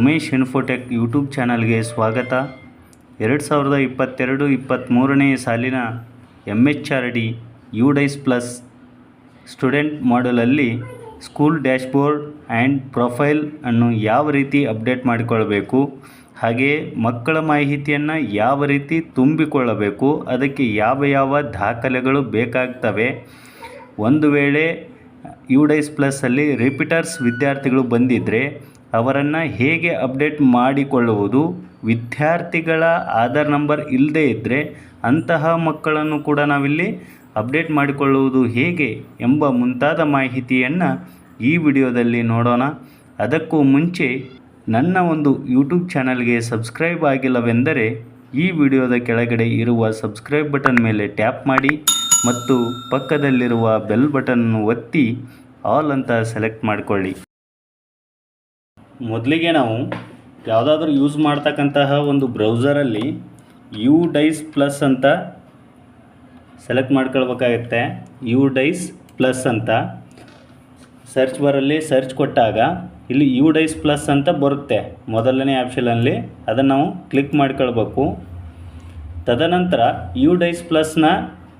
Umesh Infotech YouTube ಚಾನಲ್ಗೆ ಸ್ವಾಗತ. ಎರಡು ಸಾವಿರದ ಇಪ್ಪತ್ತೆರಡು ಇಪ್ಪತ್ತ್ಮೂರನೇ ಸಾಲಿನ M H R D U DISE plus student ಮಾಡಲಲ್ಲಿ school dashboard and profile ಅನ್ನು ಯಾವ ರೀತಿ ಅಪ್ಡೇಟ್ ಮಾಡಿಕೊಳ್ಳಬೇಕು ಹಾಗೆಯೇ ಮಕ್ಕಳ ಮಾಹಿತಿಯನ್ನು ಯಾವ ರೀತಿ ತುಂಬಿಕೊಳ್ಳಬೇಕು, ಅದಕ್ಕೆ ಯಾವ ಯಾವ ದಾಖಲೆಗಳು ಬೇಕಾಗ್ತವೆ. ಒಂದು ವೇಳೆ ಯು ಡೈಸ್ ಪ್ಲಸ್ಸಲ್ಲಿ ರಿಪೀಟರ್ಸ್ ವಿದ್ಯಾರ್ಥಿಗಳು ಬಂದಿದ್ದರೆ ಅವರನ್ನು ಹೇಗೆ ಅಪ್ಡೇಟ್ ಮಾಡಿಕೊಳ್ಳುವುದು, ವಿದ್ಯಾರ್ಥಿಗಳ ಆಧಾರ್ ನಂಬರ್ ಇಲ್ಲದೇ ಇದ್ದರೆ ಅಂತಹ ಮಕ್ಕಳನ್ನು ಕೂಡ ನಾವಿಲ್ಲಿ ಅಪ್ಡೇಟ್ ಮಾಡಿಕೊಳ್ಳುವುದು ಹೇಗೆ ಎಂಬ ಮುಂತಾದ ಮಾಹಿತಿಯನ್ನು ಈ ವಿಡಿಯೋದಲ್ಲಿ ನೋಡೋಣ. ಅದಕ್ಕೂ ಮುಂಚೆ ನನ್ನ ಒಂದು ಯೂಟ್ಯೂಬ್ ಚಾನಲ್ಗೆ ಸಬ್ಸ್ಕ್ರೈಬ್ ಆಗಿಲ್ಲವೆಂದರೆ ಈ ವಿಡಿಯೋದ ಕೆಳಗಡೆ ಇರುವ ಸಬ್ಸ್ಕ್ರೈಬ್ ಬಟನ್ ಮೇಲೆ ಟ್ಯಾಪ್ ಮಾಡಿ ಮತ್ತು ಪಕ್ಕದಲ್ಲಿರುವ ಬೆಲ್ ಬಟನ್ನು ಒತ್ತಿ ಆಲ್ ಅಂತ ಸೆಲೆಕ್ಟ್ ಮಾಡಿಕೊಳ್ಳಿ. ಮೊದಲಿಗೆ ನಾವು ಯಾವುದಾದ್ರೂ ಯೂಸ್ ಮಾಡ್ತಕ್ಕಂತಹ ಒಂದು ಬ್ರೌಸರಲ್ಲಿ ಯು ಡೈಸ್ ಪ್ಲಸ್ ಅಂತ ಸೆಲೆಕ್ಟ್ ಮಾಡ್ಕೊಳ್ಬೇಕಾಗತ್ತೆ. ಯು ಡೈಸ್ ಪ್ಲಸ್ ಅಂತ. ಸರ್ಚ್ ಬರಲ್ಲಿ ಸರ್ಚ್ ಕೊಟ್ಟಾಗ ಇಲ್ಲಿ ಯು ಡೈಸ್ ಪ್ಲಸ್ ಅಂತ ಬರುತ್ತೆ. ಮೊದಲನೇ ಆಪ್ಷನಲ್ಲಿ ಅದನ್ನು ನಾವು ಕ್ಲಿಕ್ ಮಾಡ್ಕೊಳ್ಬೇಕು. ತದನಂತರ ಯು ಡೈಸ್ ಪ್ಲಸ್ನ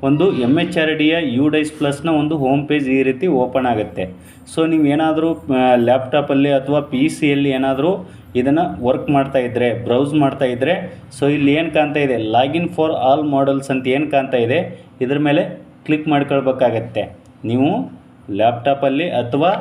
ಒಂದು ಎಂ ಎಚ್ ಆರ್ ಡಿಯ ಯು ಡೈಸ್ ಪ್ಲಸ್ನ ಒಂದು ಹೋಮ್ ಪೇಜ್ ಈ ರೀತಿ ಓಪನ್ ಆಗುತ್ತೆ. ಸೊ ನೀವು ಏನಾದರೂ ಲ್ಯಾಪ್ಟಾಪಲ್ಲಿ ಅಥವಾ ಪಿ ಸಿಯಲ್ಲಿ ಏನಾದರೂ ಇದನ್ನು ವರ್ಕ್ ಮಾಡ್ತಾ ಇದ್ದರೆ ಬ್ರೌಸ್ ಮಾಡ್ತಾ ಇದ್ದರೆ ಸೊ ಇಲ್ಲಿ ಏನು ಕಾಣ್ತಾ ಇದೆ? ಲಾಗಿನ್ ಫಾರ್ ಆಲ್ ಮಾಡಲ್ಸ್ ಅಂತ ಏನು ಕಾಣ್ತಾ ಇದೆ? ಇದ್ರ ಮೇಲೆ ಕ್ಲಿಕ್ ಮಾಡ್ಕೊಳ್ಬೇಕಾಗತ್ತೆ. ನೀವು ಲ್ಯಾಪ್ಟಾಪಲ್ಲಿ ಅಥವಾ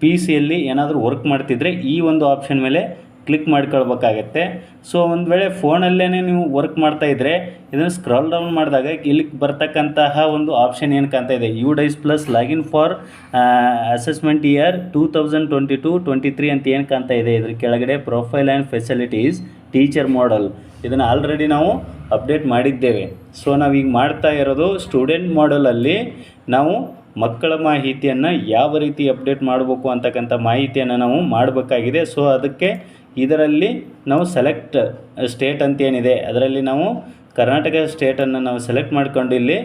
ಪಿ ಸಿಯಲ್ಲಿ ಏನಾದರೂ ವರ್ಕ್ ಮಾಡ್ತಿದ್ರೆ ಈ ಒಂದು ಆಪ್ಷನ್ ಮೇಲೆ ಕ್ಲಿಕ್ ಮಾಡ್ಕೊಳ್ಬೇಕಾಗತ್ತೆ. ಸೊ ಒಂದು ವೇಳೆ ಫೋನಲ್ಲೇ ನೀವು ವರ್ಕ್ ಮಾಡ್ತಾ ಇದ್ದರೆ ಇದನ್ನು ಸ್ಕ್ರಾಲ್ ಡೌನ್ ಮಾಡಿದಾಗ ಇಲ್ಲಿ ಬರ್ತಕ್ಕಂತಹ ಒಂದು ಆಪ್ಷನ್ ಏನು ಕಾಣ್ತಾ ಇದೆ? U DISE plus login for assessment year two thousand twenty two twenty three ಅಂತ ಏನು ಕಾಣ್ತಾ ಇದೆ? ಇದ್ರ ಕೆಳಗಡೆ profile and facilities teacher model ಇದನ್ನು ಆಲ್ರೆಡಿ ನಾವು ಅಪ್ಡೇಟ್ ಮಾಡಿದ್ದೇವೆ. ಸೊ ನಾವೀಗ ಮಾಡ್ತಾ ಇರೋದು ಸ್ಟೂಡೆಂಟ್ ಮಾಡಲಲ್ಲಿ ನಾವು ಮಕ್ಕಳ ಮಾಹಿತಿಯನ್ನು ಯಾವ ರೀತಿ ಅಪ್ಡೇಟ್ ಮಾಡಬೇಕು ಅಂತಕ್ಕಂಥ ಮಾಹಿತಿಯನ್ನು ನಾವು ಮಾಡಬೇಕಾಗಿದೆ. ಸೊ ಅದಕ್ಕೆ ಇದರಲ್ಲಿ ನಾವು ಸೆಲೆಕ್ಟ್ ಸ್ಟೇಟ್ ಅಂತ ಏನಿದೆ ಅದರಲ್ಲಿ ನಾವು ಕರ್ನಾಟಕ ಸ್ಟೇಟನ್ನು ನಾವು ಸೆಲೆಕ್ಟ್ ಮಾಡ್ಕೊಂಡು ಇಲ್ಲಿ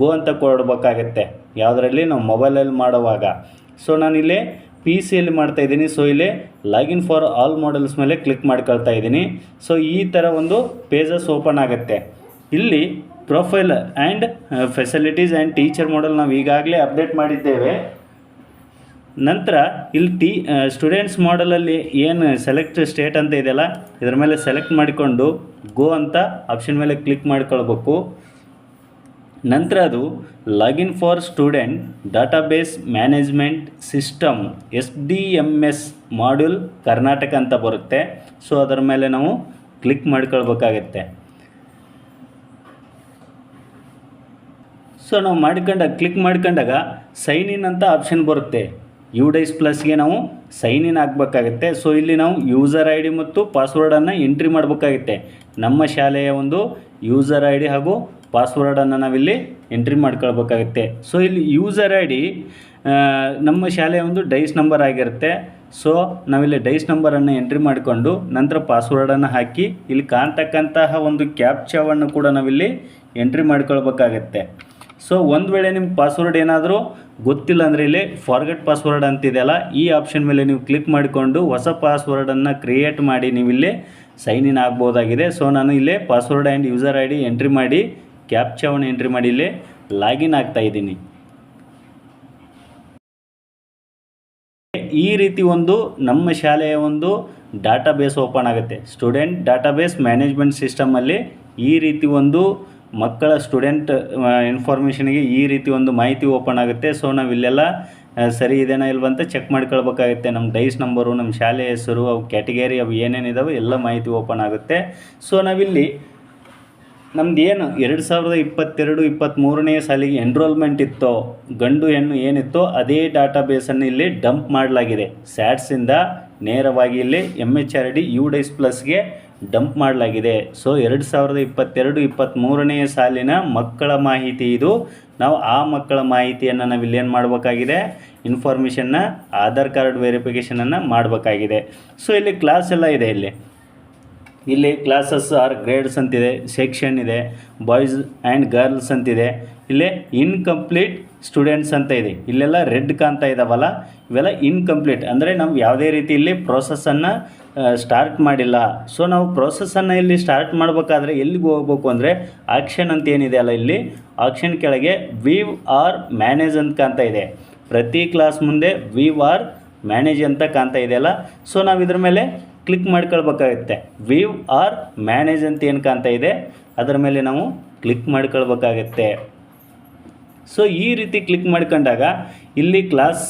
ಗೋ ಅಂತ ಕೊಡಬೇಕಾಗತ್ತೆ. ಯಾವುದರಲ್ಲಿ? ನಾವು ಮೊಬೈಲಲ್ಲಿ ಮಾಡುವಾಗ. ಸೊ ನಾನಿಲ್ಲಿ ಪಿ ಸಿಯಲ್ಲಿ ಮಾಡ್ತಾ ಇದ್ದೀನಿ. ಸೊ ಇಲ್ಲಿ ಲಾಗಿನ್ ಫಾರ್ ಆಲ್ ಮಾಡಲ್ಸ್ ಮೇಲೆ ಕ್ಲಿಕ್ ಮಾಡ್ಕೊಳ್ತಾ ಇದ್ದೀನಿ. ಸೊ ಈ ಥರ ಒಂದು ಪೇಜಸ್ ಓಪನ್ ಆಗುತ್ತೆ. ಇಲ್ಲಿ profile and facilities and teacher model ನಾವು ಈಗಾಗಲೇ ಅಪ್ಡೇಟ್ ಮಾಡಿದ್ದೇವೆ. ನಂತರ ಇಲ್ಲಿ ಟಿ ಸ್ಟೂಡೆಂಟ್ಸ್ ಮಾಡಲಲ್ಲಿ ಏನು ಸೆಲೆಕ್ಟ್ ಸ್ಟೇಟ್ ಅಂತ ಇದೆಯಲ್ಲ, ಇದರ ಮೇಲೆ ಸೆಲೆಕ್ಟ್ ಮಾಡಿಕೊಂಡು ಗೋ ಅಂತ ಆಪ್ಷನ್ ಮೇಲೆ ಕ್ಲಿಕ್ ಮಾಡ್ಕೊಳ್ಬೇಕು. ನಂತರ ಅದು login for student database management system S D M S module Karnataka ಅಂತ ಬರುತ್ತೆ. ಸೊ ಅದರ ಮೇಲೆ ನಾವು ಕ್ಲಿಕ್ ಮಾಡ್ಕೊಳ್ಬೇಕಾಗತ್ತೆ. ಸೊ ನಾವು ಮಾಡ್ಕೊಂಡಾಗ ಕ್ಲಿಕ್ ಮಾಡ್ಕೊಂಡಾಗ ಸೈನ್ ಇನ್ ಅಂತ ಆಪ್ಷನ್ ಬರುತ್ತೆ. ಯು ಡೈಸ್ ಪ್ಲಸ್ಗೆ ನಾವು ಸೈನ್ ಇನ್ ಆಗಬೇಕಾಗುತ್ತೆ. ಸೊ ಇಲ್ಲಿ ನಾವು ಯೂಸರ್ ಐ ಡಿ ಮತ್ತು ಪಾಸ್ವರ್ಡನ್ನು ಎಂಟ್ರಿ ಮಾಡಬೇಕಾಗುತ್ತೆ. ನಮ್ಮ ಶಾಲೆಯ ಒಂದು ಯೂಸರ್ ಐ ಡಿ ಹಾಗೂ ಪಾಸ್ವರ್ಡನ್ನು ನಾವಿಲ್ಲಿ ಎಂಟ್ರಿ ಮಾಡ್ಕೊಳ್ಬೇಕಾಗುತ್ತೆ. ಸೊ ಇಲ್ಲಿ ಯೂಸರ್ ಐ ಡಿ ನಮ್ಮ ಶಾಲೆಯ ಒಂದು ಡೈಸ್ ನಂಬರ್ ಆಗಿರುತ್ತೆ. ಸೊ ನಾವಿಲ್ಲಿ ಡೈಸ್ ನಂಬರನ್ನು ಎಂಟ್ರಿ ಮಾಡಿಕೊಂಡು ನಂತರ ಪಾಸ್ವರ್ಡನ್ನು ಹಾಕಿ ಇಲ್ಲಿ ಕಾಣ್ತಕ್ಕಂತಹ ಒಂದು ಕ್ಯಾಪ್ಚಾವನ್ನು ಕೂಡ ನಾವಿಲ್ಲಿ ಎಂಟ್ರಿ ಮಾಡ್ಕೊಳ್ಬೇಕಾಗತ್ತೆ. ಸೊ ಒಂದು ವೇಳೆ ನಿಮ್ಮ ಪಾಸ್ವರ್ಡ್ ಏನಾದರೂ ಗೊತ್ತಿಲ್ಲ ಅಂದರೆ ಇಲ್ಲಿ ಫಾರ್ಗೆಟ್ ಪಾಸ್ವರ್ಡ್ ಅಂತಿದೆಯಲ್ಲ, ಈ ಆಪ್ಷನ್ ಮೇಲೆ ನೀವು ಕ್ಲಿಕ್ ಮಾಡಿಕೊಂಡು ಹೊಸ ಪಾಸ್ವರ್ಡನ್ನು ಕ್ರಿಯೇಟ್ ಮಾಡಿ ನೀವು ಇಲ್ಲಿ ಸೈನ್ ಇನ್ ಆಗ್ಬೋದಾಗಿದೆ. ಸೊ ನಾನು ಇಲ್ಲೇ password and user I D entry ಮಾಡಿ ಕ್ಯಾಪ್ಚಾವನ್ನು ಎಂಟ್ರಿ ಮಾಡಿ ಇಲ್ಲಿ ಲಾಗಿನ್ ಆಗ್ತಾ ಇದ್ದೀನಿ. ಈ ರೀತಿ ಒಂದು ನಮ್ಮ ಶಾಲೆಯ ಒಂದು ಡಾಟಾಬೇಸ್ ಓಪನ್ ಆಗುತ್ತೆ. ಸ್ಟೂಡೆಂಟ್ ಡಾಟಾಬೇಸ್ ಮ್ಯಾನೇಜ್ಮೆಂಟ್ ಸಿಸ್ಟಮಲ್ಲಿ ಈ ರೀತಿ ಒಂದು ಮಕ್ಕಳ ಸ್ಟೂಡೆಂಟ್ ಇನ್ಫಾರ್ಮೇಷನ್ಗೆ ಈ ರೀತಿ ಒಂದು ಮಾಹಿತಿ ಓಪನ್ ಆಗುತ್ತೆ. ಸೊ ನಾವು ಇಲ್ಲೆಲ್ಲ ಸರಿ ಇದೇನಾ ಇಲ್ವಂತ ಚೆಕ್ ಮಾಡ್ಕೊಳ್ಬೇಕಾಗುತ್ತೆ. ನಮ್ಮ ಡೈಸ್ ನಂಬರು ನಮ್ಮ ಶಾಲೆ ಹೆಸರು, ಅವು ಕ್ಯಾಟಗರಿ ಅವು ಏನೇನಿದಾವೆ ಎಲ್ಲ ಮಾಹಿತಿ ಓಪನ್ ಆಗುತ್ತೆ. ಸೊ ನಾವಿಲ್ಲಿ ನಮ್ದು ಏನು, ಎರಡು ಸಾವಿರದ ಇಪ್ಪತ್ತೆರಡು ಇಪ್ಪತ್ತ್ಮೂರನೇ ಸಾಲಿಗೆ ಎನ್ರೋಲ್ಮೆಂಟ್ ಇತ್ತೋ, ಗಂಡು, ಹೆಣ್ಣು ಏನಿತ್ತೋ, ಅದೇ ಡಾಟಾ ಬೇಸನ್ನು ಇಲ್ಲಿ ಡಂಪ್ ಮಾಡಲಾಗಿದೆ. ಸ್ಯಾಟ್ಸಿಂದ ನೇರವಾಗಿ ಇಲ್ಲಿ M H R D U DISE ಪ್ಲಸ್ಗೆ dump ಮಾಡಲಾಗಿದೆ. ಸೊ ಎರಡು ಸಾವಿರದ ಇಪ್ಪತ್ತೆರಡು ಇಪ್ಪತ್ತ್ಮೂರನೇ ಸಾಲಿನ ಮಕ್ಕಳ ಮಾಹಿತಿ ಇದು. ನಾವು ಆ ಮಕ್ಕಳ ಮಾಹಿತಿಯನ್ನು ನಾವು ಇಲ್ಲೇನು ಮಾಡಬೇಕಾಗಿದೆ? ಇನ್ಫಾರ್ಮೇಷನ್ನ ಆಧಾರ್ ಕಾರ್ಡ್ ವೆರಿಫಿಕೇಷನನ್ನು ಮಾಡಬೇಕಾಗಿದೆ. ಸೊ ಇಲ್ಲಿ ಕ್ಲಾಸ್ ಎಲ್ಲ ಇದೆ ಇಲ್ಲಿ. ಇಲ್ಲಿ ಕ್ಲಾಸಸ್ ಆರ್ ಗ್ರೇಡ್ಸ್ ಅಂತಿದೆ ಸೆಕ್ಷನ್ ಇದೆ ಬಾಯ್ಸ್ ಆ್ಯಂಡ್ ಗರ್ಲ್ಸ್ ಅಂತಿದೆ. ಇಲ್ಲಿ ಇನ್ಕಂಪ್ಲೀಟ್ ಸ್ಟೂಡೆಂಟ್ಸ್ ಅಂತ ಇದೆ. ಇಲ್ಲೆಲ್ಲ ರೆಡ್ ಕಾಣ್ತಾ ಇದ್ದಾವಲ್ಲ ಇವೆಲ್ಲ ಇನ್ಕಂಪ್ಲೀಟ್ ಅಂದರೆ ನಾವು ಯಾವುದೇ ರೀತಿ ಇಲ್ಲಿ ಪ್ರೋಸೆಸ್ಸನ್ನು ಸ್ಟಾರ್ಟ್ ಮಾಡಿಲ್ಲ. ಸೊ ನಾವು ಪ್ರೊಸೆಸನ್ನು ಇಲ್ಲಿ ಸ್ಟಾರ್ಟ್ ಮಾಡಬೇಕಾದ್ರೆ ಎಲ್ಲಿಗೆ ಹೋಗ್ಬೇಕು ಅಂದರೆ ಆಕ್ಷನ್ ಅಂತ ಏನಿದೆ ಅಲ್ಲ ಇಲ್ಲಿ? ಆಕ್ಷನ್ ಕೆಳಗೆ ವಿವ್ ಆರ್ ಮ್ಯಾನೇಜ್ ಅಂತ ಕಾಣ್ತಾ ಇದೆ. ಪ್ರತಿ ಕ್ಲಾಸ್ ಮುಂದೆ ವಿವ್ ಆರ್ ಮ್ಯಾನೇಜ್ ಅಂತ ಕಾಣ್ತಾ ಇದೆಯಲ್ಲ ಸೊ ನಾವು ಇದ್ರ ಮೇಲೆ ಕ್ಲಿಕ್ ಮಾಡ್ಕೊಳ್ಬೇಕಾಗುತ್ತೆ. ವಿವ್ ಆರ್ ಮ್ಯಾನೇಜ್ ಅಂತ ಏನು ಕಾಣ್ತಾ ಇದೆ? ಅದರ ಮೇಲೆ ನಾವು ಕ್ಲಿಕ್ ಮಾಡ್ಕೊಳ್ಬೇಕಾಗತ್ತೆ. ಸೊ ಈ ರೀತಿ ಕ್ಲಿಕ್ ಮಾಡ್ಕೊಂಡಾಗ ಇಲ್ಲಿ ಕ್ಲಾಸ್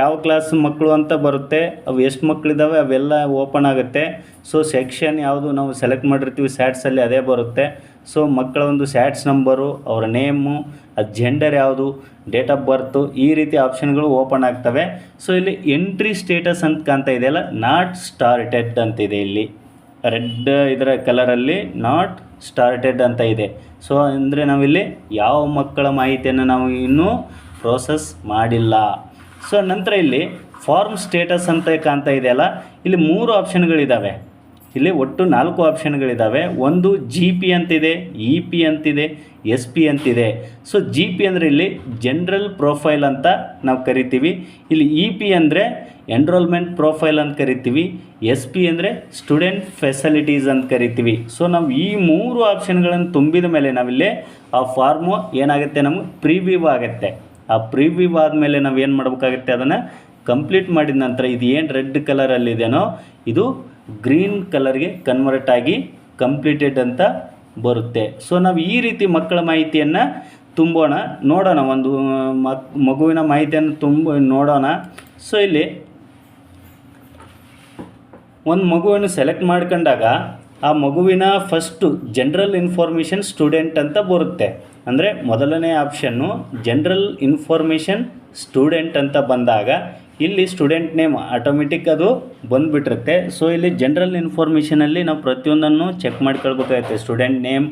ಯಾವ ಕ್ಲಾಸ್ ಮಕ್ಕಳು ಅಂತ ಬರುತ್ತೆ, ಅವು ಎಷ್ಟು ಮಕ್ಕಳಿದ್ದಾವೆ ಅವೆಲ್ಲ ಓಪನ್ ಆಗುತ್ತೆ. ಸೊ ಸೆಕ್ಷನ್ ಯಾವುದು ನಾವು ಸೆಲೆಕ್ಟ್ ಮಾಡಿರ್ತೀವಿ ಸ್ಯಾಟ್ಸಲ್ಲಿ ಅದೇ ಬರುತ್ತೆ. ಸೊ ಮಕ್ಕಳ ಒಂದು ಸ್ಯಾಟ್ಸ್ ನಂಬರು ಅವರ ನೇಮು ಅದು ಜೆಂಡರ್ ಯಾವುದು ಡೇಟ್ ಆಫ್ ಬರ್ತು ಈ ರೀತಿ ಆಪ್ಷನ್ಗಳು ಓಪನ್ ಆಗ್ತವೆ. ಸೊ ಇಲ್ಲಿ ಎಂಟ್ರಿ ಸ್ಟೇಟಸ್ ಅಂತ ಕಾಣ್ತಾ ಇದೆಯಲ್ಲ ನಾಟ್ ಸ್ಟಾರ್ಟೆಡ್ ಅಂತಿದೆ ಇಲ್ಲಿ. ರೆಡ್ ಇದರ ಕಲರಲ್ಲಿ ನಾಟ್ ಸ್ಟಾರ್ಟೆಡ್ ಅಂತ ಇದೆ. ಸೊ ಅಂದರೆ ನಾವಿಲ್ಲಿ ಯಾವ ಮಕ್ಕಳ ಮಾಹಿತಿಯನ್ನು ನಾವು ಇನ್ನೂ ಪ್ರೋಸೆಸ್ ಮಾಡಿಲ್ಲ. ಸೊ ನಂತರ ಇಲ್ಲಿ ಫಾರ್ಮ್ ಸ್ಟೇಟಸ್ ಅಂತ ಕಾಣ್ತಾ ಇದೆಯಲ್ಲ ಇಲ್ಲಿ ಮೂರು ಆಪ್ಷನ್ಗಳಿದ್ದಾವೆ ಇಲ್ಲಿ ಒಟ್ಟು ನಾಲ್ಕು ಆಪ್ಷನ್ಗಳಿದ್ದಾವೆ ಒಂದು ಜಿ ಪಿ ಅಂತಿದೆ ಇ ಪಿ ಅಂತಿದೆ ಎಸ್ ಪಿ ಅಂತಿದೆ. ಸೊ ಜಿ ಪಿ ಅಂದರೆ ಇಲ್ಲಿ ಜನರಲ್ ಪ್ರೊಫೈಲ್ ಅಂತ ನಾವು ಕರಿತೀವಿ. ಇಲ್ಲಿ ಇ ಪಿ ಅಂದರೆ ಎನ್ರೋಲ್ಮೆಂಟ್ ಪ್ರೊಫೈಲ್ ಅಂತ ಕರಿತೀವಿ. ಎಸ್ ಪಿ ಅಂದರೆ ಸ್ಟೂಡೆಂಟ್ ಫೆಸಿಲಿಟೀಸ್ ಅಂತ ಕರಿತೀವಿ. ಸೊ ನಾವು ಈ ಮೂರು ಆಪ್ಷನ್ಗಳನ್ನು ತುಂಬಿದ ಮೇಲೆ ನಾವಿಲ್ಲಿ ಆ ಫಾರ್ಮು ಏನಾಗುತ್ತೆ ನಮಗೆ? ಪ್ರಿವ್ಯೂ ಆಗುತ್ತೆ. ಆ ಪ್ರಿವ್ಯೂ ಆದಮೇಲೆ ನಾವು ಏನು ಮಾಡಬೇಕಾಗುತ್ತೆ? ಅದನ್ನು ಕಂಪ್ಲೀಟ್ ಮಾಡಿದ ನಂತರ ಇದು ಏನು ರೆಡ್ ಕಲರಲ್ಲಿದೆಯೋ ಇದು ಗ್ರೀನ್ ಕಲರ್ಗೆ ಕನ್ವರ್ಟ್ ಆಗಿ ಕಂಪ್ಲೀಟೆಡ್ ಅಂತ ಬರುತ್ತೆ. ಸೊ ನಾವು ಈ ರೀತಿ ಮಕ್ಕಳ ಮಾಹಿತಿಯನ್ನು ತುಂಬೋಣ, ನೋಡೋಣ. ಒಂದು ಮಗುವಿನ ಮಾಹಿತಿಯನ್ನು ತುಂಬ, ನೋಡೋಣ. ಸೊ ಇಲ್ಲಿ ಒಂದು ಮಗುವನ್ನು ಸೆಲೆಕ್ಟ್ ಮಾಡ್ಕೊಂಡಾಗ ಆ ಮಗುವಿನ ಫಸ್ಟು ಜನರಲ್ ಇನ್ಫಾರ್ಮೇಷನ್ ಸ್ಟೂಡೆಂಟ್ ಅಂತ ಬರುತ್ತೆ. ಅಂದರೆ ಮೊದಲನೇ ಆಪ್ಷನ್ನು ಜನರಲ್ ಇನ್ಫಾರ್ಮೇಷನ್ ಸ್ಟೂಡೆಂಟ್ ಅಂತ ಬಂದಾಗ ಇಲ್ಲಿ ಸ್ಟೂಡೆಂಟ್ ನೇಮ್ ಆಟೋಮೆಟಿಕ್ ಅದು ಬಂದುಬಿಟ್ಟಿರುತ್ತೆ. ಸೊ ಇಲ್ಲಿ ಜನರಲ್ ಇನ್ಫಾರ್ಮೇಷನಲ್ಲಿ ನಾವು ಪ್ರತಿಯೊಂದನ್ನು check ಮಾಡ್ಕೊಳ್ಬೇಕಾಗುತ್ತೆ. Student name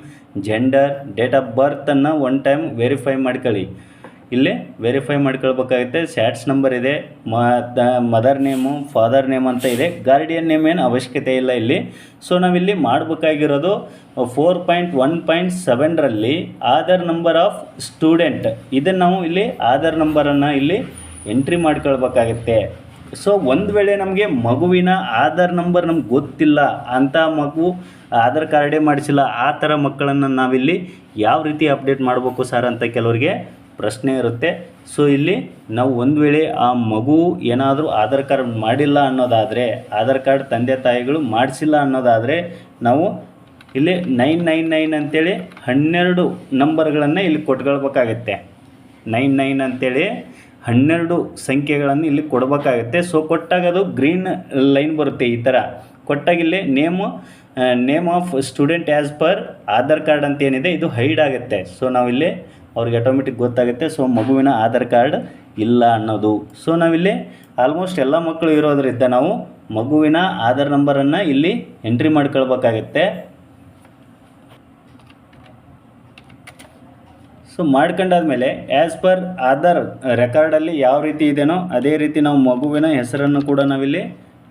gender date of ಬರ್ತನ್ನು one time verify ಮಾಡ್ಕೊಳ್ಳಿ. ಇಲ್ಲಿ ವೆರಿಫೈ ಮಾಡ್ಕೊಳ್ಬೇಕಾಗುತ್ತೆ. ಸ್ಯಾಟ್ಸ್ ನಂಬರ್ ಇದೆ ಮದರ್ ನೇಮು ಫಾದರ್ ನೇಮ್ ಅಂತ ಇದೆ. ಗಾರ್ಡಿಯನ್ ನೇಮ್ ಏನು ಅವಶ್ಯಕತೆ ಇಲ್ಲ ಇಲ್ಲಿ. ಸೊ ನಾವಿಲ್ಲಿ ಮಾಡಬೇಕಾಗಿರೋದು ಫೋರ್ ಪಾಯಿಂಟ್ ಒನ್ ಪಾಯಿಂಟ್ ಸೆವೆನ್ರಲ್ಲಿ ಆಧಾರ್ ನಂಬರ್ ಆಫ್ ಸ್ಟೂಡೆಂಟ್ ಇದನ್ನು ನಾವು ಇಲ್ಲಿ ಆಧಾರ್ ನಂಬರನ್ನು ಇಲ್ಲಿ ಎಂಟ್ರಿ ಮಾಡ್ಕೊಳ್ಬೇಕಾಗತ್ತೆ. ಸೊ ಒಂದು ವೇಳೆ ನಮಗೆ ಮಗುವಿನ ಆಧಾರ್ ನಂಬರ್ ನಮ್ಗೆ ಗೊತ್ತಿಲ್ಲ ಅಂಥ ಮಗು ಆಧಾರ್ ಕಾರ್ಡೇ ಮಾಡಿಸಿಲ್ಲ, ಆ ಥರ ಮಕ್ಕಳನ್ನು ನಾವಿಲ್ಲಿ ಯಾವ ರೀತಿ ಅಪ್ಡೇಟ್ ಮಾಡಬೇಕು ಸರ್ ಅಂತ ಕೆಲವರಿಗೆ ಪ್ರಶ್ನೆ ಇರುತ್ತೆ. ಸೊ ಇಲ್ಲಿ ನಾವು ಒಂದು ವೇಳೆ ಆ ಮಗು ಏನಾದರೂ ಆಧಾರ್ ಕಾರ್ಡ್ ಮಾಡಿಲ್ಲ ಅನ್ನೋದಾದರೆ, ಆಧಾರ್ ಕಾರ್ಡ್ ತಂದೆ ತಾಯಿಗಳು ಮಾಡಿಸಿಲ್ಲ ಅನ್ನೋದಾದರೆ, ನಾವು ಇಲ್ಲಿ ನೈನ್ ನೈನ್ ನೈನ್ ಅಂತೇಳಿ ಹನ್ನೆರಡು ನಂಬರ್ಗಳನ್ನು ಇಲ್ಲಿ ಕೊಟ್ಕೊಳ್ಬೇಕಾಗತ್ತೆ. ನೈನ್ ನೈನ್ ಅಂತೇಳಿ ಹನ್ನೆರಡು ಸಂಖ್ಯೆಗಳನ್ನು ಇಲ್ಲಿ ಕೊಡಬೇಕಾಗುತ್ತೆ. ಸೊ ಕೊಟ್ಟಾಗ ಅದು ಗ್ರೀನ್ ಲೈನ್ ಬರುತ್ತೆ ಈ ಥರ. ಕೊಟ್ಟಾಗ ಇಲ್ಲಿ name name of student as per Aadhaar card ಅಂತ ಏನಿದೆ, ಇದು ಹೈಡ್ ಆಗುತ್ತೆ. ಸೊ ನಾವಿಲ್ಲಿ ಅವ್ರಿಗೆ ಆಟೋಮೆಟಿಕ್ ಗೊತ್ತಾಗುತ್ತೆ. ಸೊ ಮಗುವಿನ ಆಧಾರ್ ಕಾರ್ಡ್ ಇಲ್ಲ ಅನ್ನೋದು. ಸೊ ನಾವಿಲ್ಲಿ ಆಲ್ಮೋಸ್ಟ್ ಎಲ್ಲ ಮಕ್ಕಳು ಇರೋದರಿಂದ ನಾವು ಮಗುವಿನ ಆಧಾರ್ ನಂಬರನ್ನು ಇಲ್ಲಿ ಎಂಟ್ರಿ ಮಾಡ್ಕೊಳ್ಬೇಕಾಗತ್ತೆ. ಸೊ ಮಾಡ್ಕೊಂಡಾದ್ಮೇಲೆ ಆ್ಯಸ್ ಪರ್ ಆಧಾರ್ ರೆಕಾರ್ಡಲ್ಲಿ ಯಾವ ರೀತಿ ಇದೆಯೋ ಅದೇ ರೀತಿ ನಾವು ಮಗುವಿನ ಹೆಸರನ್ನು ಕೂಡ ನಾವಿಲ್ಲಿ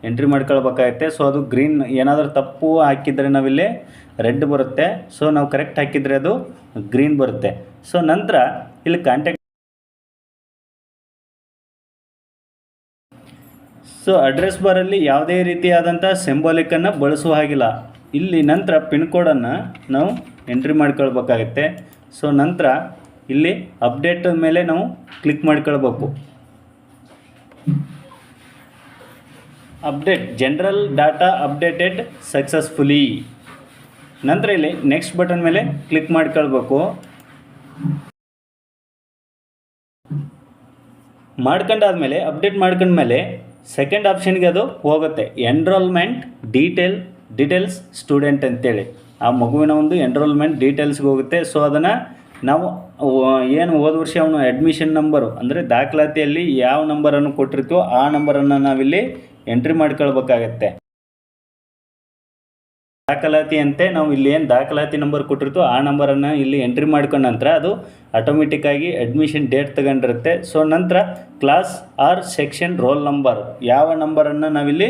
ಎಂಟ್ರಿ ಮಾಡ್ಕೊಳ್ಬೇಕಾಗುತ್ತೆ. ಸೊ ಅದು ಗ್ರೀನ್ ಏನಾದರೂ ತಪ್ಪು ಹಾಕಿದರೆ ನಾವಿಲ್ಲಿ ರೆಡ್ ಬರುತ್ತೆ. ಸೊ ನಾವು ಕರೆಕ್ಟ್ ಹಾಕಿದರೆ ಅದು ಗ್ರೀನ್ ಬರುತ್ತೆ. ಸೊ ನಂತರ ಇಲ್ಲಿ ಕಾಂಟ್ಯಾಕ್ಟ್ ಸೊ ಅಡ್ರೆಸ್ ಬಾರಲ್ಲಿ ಯಾವುದೇ ರೀತಿಯಾದಂಥ ಸಿಂಬಾಲಿಕನ್ನು ಬಳಸುವ ಹಾಗಿಲ್ಲ. ಇಲ್ಲಿ ನಂತರ ಪಿನ್ ಕೋಡನ್ನು ನಾವು ಎಂಟ್ರಿ ಮಾಡ್ಕೊಳ್ಬೇಕಾಗತ್ತೆ. ಸೊ ನಂತರ ಇಲ್ಲಿ ಅಪ್ಡೇಟ್ ಮೇಲೆ ನಾವು ಕ್ಲಿಕ್ ಮಾಡ್ಕೊಳ್ಬೇಕು. Update general data updated successfully ನಂತರ ಇಲ್ಲಿ ನೆಕ್ಸ್ಟ್ ಬಟನ್ ಮೇಲೆ ಕ್ಲಿಕ್ ಮಾಡ್ಕೊಳ್ಬೇಕು. ಮಾಡ್ಕೊಂಡಾದ್ಮೇಲೆ ಅಪ್ಡೇಟ್ ಮಾಡ್ಕೊಂಡ್ಮೇಲೆ ಸೆಕೆಂಡ್ ಆಪ್ಷನ್ಗೆ ಅದು ಹೋಗುತ್ತೆ. ಎನ್ರೋಲ್ಮೆಂಟ್ ಡೀಟೇಲ್ ಡೀಟೇಲ್ಸ್ ಸ್ಟೂಡೆಂಟ್ ಅಂತೇಳಿ. ಆ ಮಗುವಿನ ಒಂದು ಎನ್ರೋಲ್ಮೆಂಟ್ ಡೀಟೇಲ್ಸ್ಗೆ ಹೋಗುತ್ತೆ. ಸೊ ಅದನ್ನು ನಾವು ಏನು ಹೋದ ವರ್ಷ ಅವನು ಅಡ್ಮಿಷನ್ ನಂಬರು ಅಂದರೆ ದಾಖಲಾತಿಯಲ್ಲಿ ಯಾವ ನಂಬರನ್ನು ಕೊಟ್ಟಿರ್ತೀವೋ ಆ ನಂಬರನ್ನು ನಾವಿಲ್ಲಿ ಎಂಟ್ರಿ ಮಾಡ್ಕೊಳ್ಬೇಕಾಗತ್ತೆ. ದಾಖಲಾತಿಯಂತೆ ನಾವು ಇಲ್ಲಿ ಏನು ದಾಖಲಾತಿ ನಂಬರ್ ಕೊಟ್ಟಿರ್ತೀವೋ ಆ ನಂಬರನ್ನು ಇಲ್ಲಿ ಎಂಟ್ರಿ ಮಾಡ್ಕೊಂಡ ನಂತರ ಅದು ಆಟೋಮೆಟಿಕ್ಕಾಗಿ ಅಡ್ಮಿಷನ್ ಡೇಟ್ ತಗೊಂಡಿರುತ್ತೆ. ಸೊ ನಂತರ class or section roll number ಯಾವ ನಂಬರನ್ನು ನಾವಿಲ್ಲಿ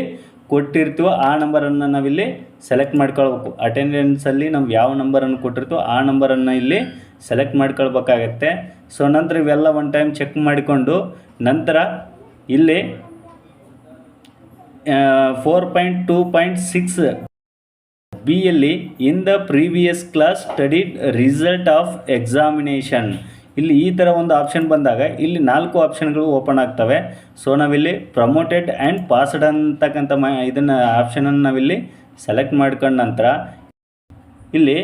ಕೊಟ್ಟಿರ್ತೀವೋ ಆ ನಂಬರನ್ನು ನಾವಿಲ್ಲಿ ಸೆಲೆಕ್ಟ್ ಮಾಡ್ಕೊಳ್ಬೇಕು. ಅಟೆಂಡೆನ್ಸಲ್ಲಿ ನಾವು ಯಾವ ನಂಬರನ್ನು ಕೊಟ್ಟಿರ್ತೀವೋ ಆ ನಂಬರನ್ನು ಇಲ್ಲಿ ಸೆಲೆಕ್ಟ್ ಮಾಡ್ಕೊಳ್ಬೇಕಾಗತ್ತೆ. ಸೊ ನಂತರ ಇವೆಲ್ಲ ಒನ್ ಟೈಮ್ ಚೆಕ್ ಮಾಡಿಕೊಂಡು ನಂತರ ಇಲ್ಲಿ four point two point six B ಯಲ್ಲಿ in the previous class studied result of examination ಇಲ್ಲಿ ಈ ಥರ ಒಂದು ಆಪ್ಷನ್ ಬಂದಾಗ ಇಲ್ಲಿ ನಾಲ್ಕು ಆಪ್ಷನ್ಗಳು ಓಪನ್ ಆಗ್ತವೆ. ಸೊ ನಾವಿಲ್ಲಿ ಪ್ರಮೋಟೆಡ್ ಆ್ಯಂಡ್ ಪಾಸ್ಡ್ ಅಂತಕ್ಕಂಥ ಮ ಇದನ್ನು ಆಪ್ಷನನ್ನು ನಾವಿಲ್ಲಿ ಸೆಲೆಕ್ಟ್ ಮಾಡ್ಕೊಂಡ ನಂತರ ಇಲ್ಲಿ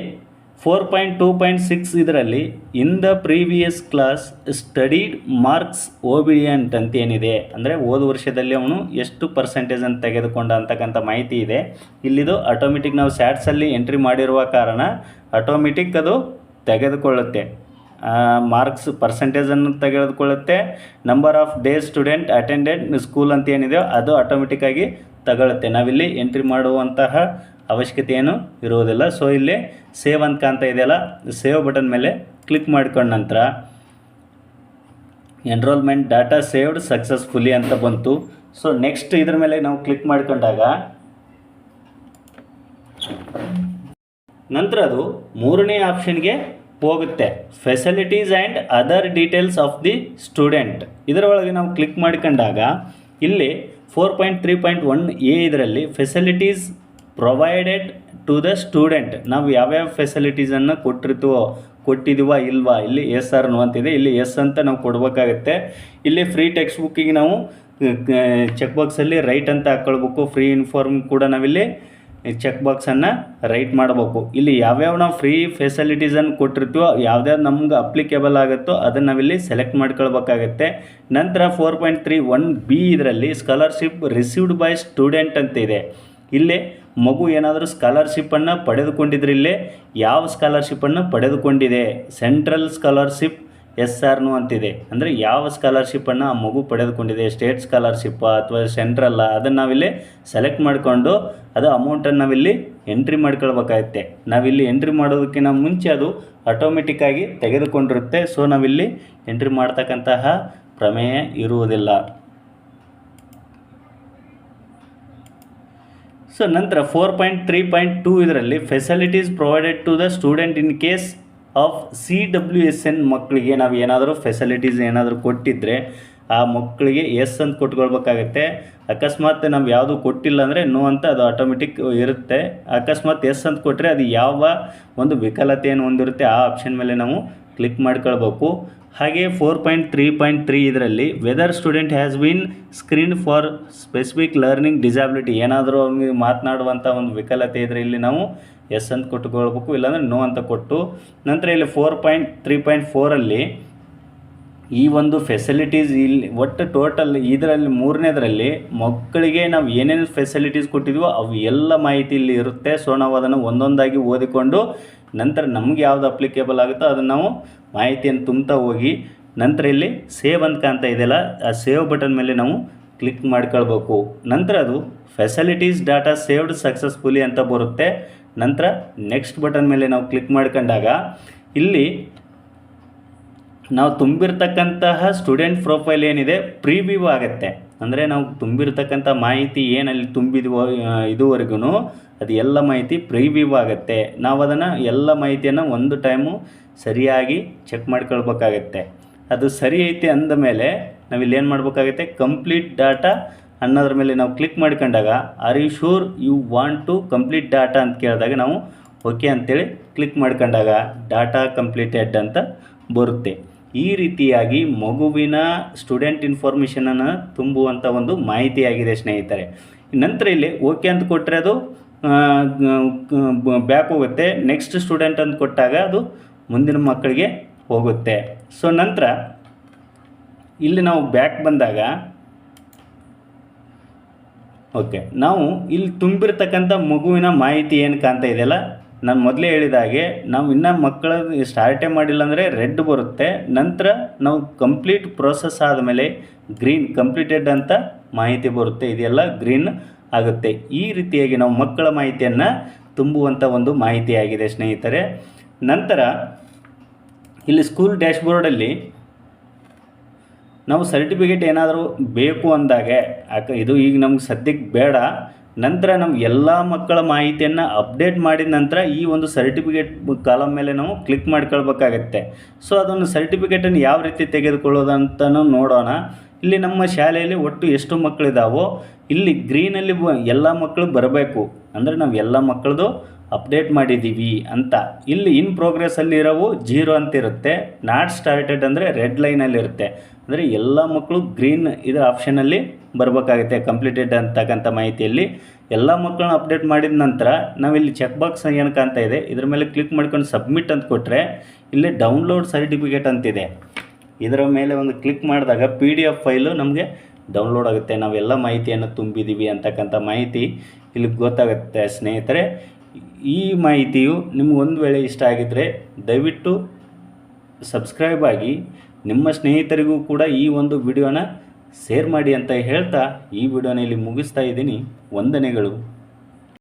four point two point six ಇದರಲ್ಲಿ in the previous class studied marks obedient ಅಂತ ಏನಿದೆ ಅಂದರೆ ಹೋದ ವರ್ಷದಲ್ಲಿ ಅವನು ಎಷ್ಟು ಪರ್ಸೆಂಟೇಜನ್ನು ತೆಗೆದುಕೊಂಡ ಅಂತಕ್ಕಂಥ ಮಾಹಿತಿ ಇದೆ. ಇಲ್ಲಿದು ಆಟೋಮೆಟಿಕ್ ನಾವು ಸ್ಯಾಟ್ಸಲ್ಲಿ ಎಂಟ್ರಿ ಮಾಡಿರುವ ಕಾರಣ ಆಟೋಮೆಟಿಕ್ ಅದು ತೆಗೆದುಕೊಳ್ಳುತ್ತೆ. ಮಾರ್ಕ್ಸ್ ಪರ್ಸೆಂಟೇಜನ್ನು ತೆಗೆದುಕೊಳ್ಳುತ್ತೆ. Number of day student attendant school ಅಂತ ಏನಿದೆಯೋ ಅದು ಆಟೋಮೆಟಿಕ್ಕಾಗಿ ತಗೊಳ್ಳುತ್ತೆ. ನಾವಿಲ್ಲಿ ಎಂಟ್ರಿ ಮಾಡುವಂತಹ ಅವಶ್ಯಕತೆ ಏನು ಇರುವುದಿಲ್ಲ. ಸೊ ಇಲ್ಲಿ ಸೇವ್ ಅಂತ ಕಾಣ್ತಾ ಇದೆಯಲ್ಲ? ಸೇವ್ ಬಟನ್ ಮೇಲೆ ಕ್ಲಿಕ್ ಮಾಡ್ಕೊಂಡ ನಂತರ ಎನ್ರೋಲ್ಮೆಂಟ್ ಡಾಟಾ ಸೇವ್ಡ್ ಸಕ್ಸಸ್ಫುಲಿ ಅಂತ ಬಂತು. ಸೊ ನೆಕ್ಸ್ಟ್ ಇದ್ರ ಮೇಲೆ ನಾವು ಕ್ಲಿಕ್ ಮಾಡ್ಕೊಂಡಾಗ ನಂತರ ಅದು ಮೂರನೇ ಆಪ್ಷನ್ಗೆ ಹೋಗುತ್ತೆ. Facilities and other details of the student ಇದರೊಳಗೆ ನಾವು ಕ್ಲಿಕ್ ಮಾಡ್ಕೊಂಡಾಗ ಇಲ್ಲಿ four point three point one A ಇದರಲ್ಲಿ facilities provided to the student ನಾವು ಯಾವ್ಯಾವ ಫೆಸಿಲಿಟೀಸನ್ನು ಕೊಟ್ಟಿರ್ತೀವೋ ಕೊಟ್ಟಿದ್ದೀವಾ ಇಲ್ವಾ, ಇಲ್ಲಿ ಎಸ್ ಆರ್ ಅಂತಿದೆ. ಇಲ್ಲಿ ಎಸ್ ಅಂತ ನಾವು ಕೊಡಬೇಕಾಗತ್ತೆ. ಇಲ್ಲಿ ಫ್ರೀ ಟೆಕ್ಸ್ಟ್ ಬುಕ್ಕಿಗೆ ನಾವು ಚೆಕ್ ಬಾಕ್ಸಲ್ಲಿ ರೈಟ್ ಅಂತ ಹಾಕ್ಕೊಳ್ಬೇಕು ಫ್ರೀ ಇನ್ಫಾರ್ಮ್ ಕೂಡ ನಾವಿಲ್ಲಿ ಚೆಕ್ ಬಾಕ್ಸನ್ನು ರೈಟ್ ಮಾಡಬೇಕು. ಇಲ್ಲಿ ಯಾವ್ಯಾವ ನಾವು ಫ್ರೀ ಫೆಸಿಲಿಟೀಸನ್ನು ಕೊಟ್ಟಿರ್ತೀವೋ ಯಾವ್ದ್ಯಾವ್ದು ನಮ್ಗೆ ಅಪ್ಲಿಕೇಬಲ್ ಆಗುತ್ತೋ ಅದನ್ನು ನಾವಿಲ್ಲಿ ಸೆಲೆಕ್ಟ್ ಮಾಡ್ಕೊಳ್ಬೇಕಾಗತ್ತೆ. ನಂತರ four point three one B ಇದರಲ್ಲಿ ಸ್ಕಾಲರ್ಶಿಪ್ ರಿಸೀವ್ಡ್ ಬೈ ಸ್ಟೂಡೆಂಟ್ ಅಂತ ಇದೆ. ಇಲ್ಲಿ ಮಗು ಏನಾದರೂ ಸ್ಕಾಲರ್ಶಿಪ್ಪನ್ನು ಪಡೆದುಕೊಂಡಿದ್ರೆ ಇಲ್ಲೇ, ಯಾವ ಸ್ಕಾಲರ್ಶಿಪ್ಪನ್ನು ಪಡೆದುಕೊಂಡಿದೆ? ಸೆಂಟ್ರಲ್ ಸ್ಕಾಲರ್ಶಿಪ್ ಎಸ್ ಆರ್ನು ಅಂತಿದೆ. ಅಂದರೆ ಯಾವ ಸ್ಕಾಲರ್ಶಿಪ್ಪನ್ನು ಆ ಮಗು ಪಡೆದುಕೊಂಡಿದೆ? ಸ್ಟೇಟ್ ಸ್ಕಾಲರ್ಶಿಪ್ಪಾ ಅಥವಾ ಸೆಂಟ್ರಲ್ಲ ಅದನ್ನು ನಾವಿಲ್ಲಿ ಸೆಲೆಕ್ಟ್ ಮಾಡಿಕೊಂಡು ಅದು ಅಮೌಂಟನ್ನು ನಾವಿಲ್ಲಿ ಎಂಟ್ರಿ ಮಾಡ್ಕೊಳ್ಬೇಕಾಗತ್ತೆ. ನಾವಿಲ್ಲಿ ಎಂಟ್ರಿ ಮಾಡೋದಕ್ಕಿಂತ ಮುಂಚೆ ಅದು ಆಟೋಮೆಟಿಕ್ಕಾಗಿ ತೆಗೆದುಕೊಂಡಿರುತ್ತೆ. ಸೊ ನಾವಿಲ್ಲಿ ಎಂಟ್ರಿ ಮಾಡ್ತಕ್ಕಂತಹ ಪ್ರಮೇಯ ಇರುವುದಿಲ್ಲ. ಸೊ ನಂತರ four point three point two ಇದರಲ್ಲಿ facilities provided to the student in case of C W S N ಮಕ್ಕಳಿಗೆ ನಾವು ಏನಾದರೂ ಫೆಸಿಲಿಟೀಸ್ ಏನಾದರೂ ಕೊಟ್ಟಿದ್ದರೆ ಆ ಮಕ್ಕಳಿಗೆ ಎಸ್ ಅಂತ ಕೊಟ್ಕೊಳ್ಬೇಕಾಗತ್ತೆ. ಅಕಸ್ಮಾತ್ ನಾವು ಯಾವುದು ಕೊಟ್ಟಿಲ್ಲ ಅಂದರೆ ನೋ ಅಂತ ಅದು ಆಟೋಮೆಟಿಕ್ ಇರುತ್ತೆ. ಅಕಸ್ಮಾತ್ ಎಸ್ ಅಂತ ಕೊಟ್ಟರೆ ಅದು ಯಾವ ಒಂದು ವಿಕಲತೆಯನ್ನು ಹೊಂದಿರುತ್ತೆ ಆ ಆಪ್ಷನ್ ಮೇಲೆ ನಾವು ಕ್ಲಿಕ್ ಮಾಡ್ಕೊಳ್ಬೇಕು. ಹಾಗೆ four point three point three ಇದರಲ್ಲಿ whether student has been screen for specific learning disability ಏನಾದರೂ ಅವ್ನಿಗೆ ಮಾತನಾಡುವಂಥ ಒಂದು ವಿಕಲತೆ ಇದ್ದರೆ ಇಲ್ಲಿ ನಾವು ಎಸ್ ಅಂತ ಕೊಟ್ಟುಕೊಳ್ಬೇಕು, ಇಲ್ಲಾಂದರೆ ನೋ ಅಂತ ಕೊಟ್ಟು. ನಂತರ ಇಲ್ಲಿ ಫೋರ್ ಪಾಯಿಂಟ್ ತ್ರೀ ಪಾಯಿಂಟ್ ಫೋರಲ್ಲಿ ಈ ಒಂದು ಫೆಸಿಲಿಟೀಸ್ ಇಲ್ಲಿ ಒಟ್ಟು ಟೋಟಲ್ ಇದರಲ್ಲಿ ಮೂರನೇದರಲ್ಲಿ ಮಕ್ಕಳಿಗೆ ನಾವು ಏನೇನು ಫೆಸಿಲಿಟೀಸ್ ಕೊಟ್ಟಿದ್ವೋ ಅವು ಎಲ್ಲ ಮಾಹಿತಿ ಇಲ್ಲಿ ಇರುತ್ತೆ. ಸೊ ನಾವು ಅದನ್ನು ಒಂದೊಂದಾಗಿ ಓದಿಕೊಂಡು ನಂತರ ನಮಗೆ ಯಾವ್ದು ಅಪ್ಲಿಕೇಬಲ್ ಆಗುತ್ತೋ ಅದನ್ನು ನಾವು ಮಾಹಿತಿಯನ್ನು ತುಂಬ್ತಾ ಹೋಗಿ ನಂತರ ಇಲ್ಲಿ ಸೇವ್ ಅಂತ ಕಾಣ್ತಾ ಇದೆಯಲ್ಲ ಆ ಸೇವ್ ಬಟನ್ ಮೇಲೆ ನಾವು ಕ್ಲಿಕ್ ಮಾಡ್ಕೊಳ್ಬೇಕು. ನಂತರ ಅದು ಫೆಸಿಲಿಟೀಸ್ ಡಾಟಾ ಸೇವ್ಡ್ ಸಕ್ಸಸ್ಫುಲಿ ಅಂತ ಬರುತ್ತೆ. ನಂತರ ನೆಕ್ಸ್ಟ್ ಬಟನ್ ಮೇಲೆ ನಾವು ಕ್ಲಿಕ್ ಮಾಡ್ಕೊಂಡಾಗ ಇಲ್ಲಿ ನಾವು ತುಂಬಿರ್ತಕ್ಕಂತಹ ಸ್ಟೂಡೆಂಟ್ ಪ್ರೊಫೈಲ್ ಏನಿದೆ ಪ್ರಿವ್ಯೂ ಆಗುತ್ತೆ. ಅಂದರೆ ನಾವು ತುಂಬಿರ್ತಕ್ಕಂಥ ಮಾಹಿತಿ ಏನಲ್ಲಿ ತುಂಬಿದ್ವೋ ಇದುವರೆಗೂ ಅದು ಎಲ್ಲ ಮಾಹಿತಿ ಪ್ರಿವ್ಯೂ ಆಗುತ್ತೆ. ನಾವು ಅದನ್ನು ಎಲ್ಲ ಮಾಹಿತಿಯನ್ನು ಒಂದು ಟೈಮು ಸರಿಯಾಗಿ ಚೆಕ್ ಮಾಡ್ಕೊಳ್ಬೇಕಾಗತ್ತೆ. ಅದು ಸರಿ ಐತೆ ಅಂದ ಮೇಲೆ ನಾವಿಲ್ಲಿ ಏನು ಮಾಡಬೇಕಾಗತ್ತೆ? ಕಂಪ್ಲೀಟ್ ಡಾಟಾ ಅನ್ನೋದ್ರ ಮೇಲೆ ನಾವು ಕ್ಲಿಕ್ ಮಾಡ್ಕೊಂಡಾಗ are you sure you want to complete data ಅಂತ ಕೇಳಿದಾಗ ನಾವು ಓಕೆ ಅಂತೇಳಿ ಕ್ಲಿಕ್ ಮಾಡ್ಕೊಂಡಾಗ ಡಾಟಾ ಕಂಪ್ಲೀಟೆಡ್ ಅಂತ ಬರುತ್ತೆ. ಈ ರೀತಿಯಾಗಿ ಮಗುವಿನ ಸ್ಟೂಡೆಂಟ್ ಇನ್ಫಾರ್ಮೇಷನನ್ನು ತುಂಬುವಂಥ ಒಂದು ಮಾಹಿತಿಯಾಗಿದೆ ಸ್ನೇಹಿತರೆ. ನಂತರ ಇಲ್ಲಿ ಓಕೆ ಅಂತ ಕೊಟ್ಟರೆ ಅದು ಬ್ಯಾಕ್ ಹೋಗುತ್ತೆ. ನೆಕ್ಸ್ಟ್ ಸ್ಟೂಡೆಂಟ್ ಅಂತ ಕೊಟ್ಟಾಗ ಅದು ಮುಂದಿನ ಮಕ್ಕಳಿಗೆ ಹೋಗುತ್ತೆ. ಸೊ ನಂತರ ಇಲ್ಲಿ ನಾವು ಬ್ಯಾಕ್ ಬಂದಾಗ ಓಕೆ ನಾವು ಇಲ್ಲಿ ತುಂಬಿರ್ತಕ್ಕಂಥ ಮಗುವಿನ ಮಾಹಿತಿ ಏನು ಕಾಣ್ತಾ ಇದೆಯಲ್ಲ ನಾನು ಮೊದಲೇ ಹೇಳಿದ ಹಾಗೆ ನಾವು ಇನ್ನೂ ಮಕ್ಕಳ ಸ್ಟಾರ್ಟೇ ಮಾಡಿಲ್ಲ ಅಂದರೆ ರೆಡ್ ಬರುತ್ತೆ. ನಂತರ ನಾವು ಕಂಪ್ಲೀಟ್ ಪ್ರೋಸೆಸ್ ಆದಮೇಲೆ ಗ್ರೀನ್ ಕಂಪ್ಲೀಟೆಡ್ ಅಂತ ಮಾಹಿತಿ ಬರುತ್ತೆ. ಇದೆಲ್ಲ ಗ್ರೀನ್ ಆಗುತ್ತೆ. ಈ ರೀತಿಯಾಗಿ ನಾವು ಮಕ್ಕಳ ಮಾಹಿತಿಯನ್ನು ತುಂಬುವಂಥ ಒಂದು ಮಾಹಿತಿಯಾಗಿದೆ ಸ್ನೇಹಿತರೆ. ನಂತರ ಇಲ್ಲಿ ಸ್ಕೂಲ್ ಡ್ಯಾಶ್ಬೋರ್ಡಲ್ಲಿ ನಾವು ಸರ್ಟಿಫಿಕೇಟ್ ಏನಾದರೂ ಬೇಕು ಅಂದಾಗೆ ಇದು ಈಗ ನಮ್ಗೆ ಸದ್ಯಕ್ಕೆ ಬೇಡ. ನಂತರ ನಮ್ಮ ಎಲ್ಲ ಮಕ್ಕಳ ಮಾಹಿತಿಯನ್ನು ಅಪ್ಡೇಟ್ ಮಾಡಿದ ನಂತರ ಈ ಒಂದು ಸರ್ಟಿಫಿಕೇಟ್ ಕಾಲಮ್ ಮೇಲೆ ನಾವು ಕ್ಲಿಕ್ ಮಾಡ್ಕೊಳ್ಬೇಕಾಗತ್ತೆ. ಸೊ ಅದನ್ನು ಸರ್ಟಿಫಿಕೇಟನ್ನು ಯಾವ ರೀತಿ ತೆಗೆದುಕೊಳ್ಳೋದಂತನೂ ನೋಡೋಣ. ಇಲ್ಲಿ ನಮ್ಮ ಶಾಲೆಯಲ್ಲಿ ಒಟ್ಟು ಎಷ್ಟು ಮಕ್ಕಳಿದಾವೋ, ಇಲ್ಲಿ ಗ್ರೀನಲ್ಲಿ ಎಲ್ಲ ಮಕ್ಕಳು ಬರಬೇಕು. ಅಂದರೆ ನಾವು ಎಲ್ಲ ಮಕ್ಕಳದು ಅಪ್ಡೇಟ್ ಮಾಡಿದ್ದೀವಿ ಅಂತ. ಇಲ್ಲಿ ಇನ್ ಪ್ರೋಗ್ರೆಸ್ಸಲ್ಲಿ ಇರೋವು ಜೀರೋ ಅಂತ ಇರುತ್ತೆ. ನಾಟ್ ಸ್ಟಾರ್ಟೆಡ್ ಅಂದರೆ ರೆಡ್ ಲೈನಲ್ಲಿ ಇರುತ್ತೆ. ಅಂದರೆ ಎಲ್ಲ ಮಕ್ಕಳು ಗ್ರೀನ್ ಇದರ ಆಪ್ಷನಲ್ಲಿ ಬರಬೇಕಾಗುತ್ತೆ. ಕಂಪ್ಲೀಟೆಡ್ ಅಂತಕ್ಕಂಥ ಮಾಹಿತಿಯಲ್ಲಿ. ಎಲ್ಲ ಮಕ್ಕಳನ್ನ ಅಪ್ಡೇಟ್ ಮಾಡಿದ ನಂತರ ನಾವಿಲ್ಲಿ ಚೆಕ್ ಬಾಕ್ಸ್ ಏನು ಕಾಣ್ತಾ ಇದೆ, ಇದ್ರ ಮೇಲೆ ಕ್ಲಿಕ್ ಮಾಡ್ಕೊಂಡು ಸಬ್ಮಿಟ್ ಅಂತ ಕೊಟ್ಟರೆ ಇಲ್ಲಿ ಡೌನ್ಲೋಡ್ ಸರ್ಟಿಫಿಕೇಟ್ ಅಂತಿದೆ ಇದರ ಮೇಲೆ ಒಂದು ಕ್ಲಿಕ್ ಮಾಡಿದಾಗ ಪಿ ಡಿ ಎಫ್ ಫೈಲು ನಮಗೆ ಡೌನ್ಲೋಡ್ ಆಗುತ್ತೆ. ನಾವೆಲ್ಲ ಮಾಹಿತಿಯನ್ನು ತುಂಬಿದ್ದೀವಿ ಅಂತಕ್ಕಂಥ ಮಾಹಿತಿ ಇಲ್ಲಿ ಗೊತ್ತಾಗುತ್ತೆ. ಸ್ನೇಹಿತರೆ, ಈ ಮಾಹಿತಿಯು ನಿಮ್ಗೆ ಒಂದು ವೇಳೆ ಇಷ್ಟ ಆಗಿದ್ದರೆ ದಯವಿಟ್ಟು ಸಬ್ಸ್ಕ್ರೈಬ್ ಆಗಿ ನಿಮ್ಮ ಸ್ನೇಹಿತರಿಗೂ ಕೂಡ ಈ ಒಂದು ವಿಡಿಯೋನ ಶೇರ್ ಮಾಡಿ ಅಂತ ಹೇಳ್ತಾ ಈ ವಿಡಿಯೋನ ಇಲ್ಲಿ ಮುಗಿಸ್ತಾ ಇದ್ದೀನಿ. ವಂದನೆಗಳು.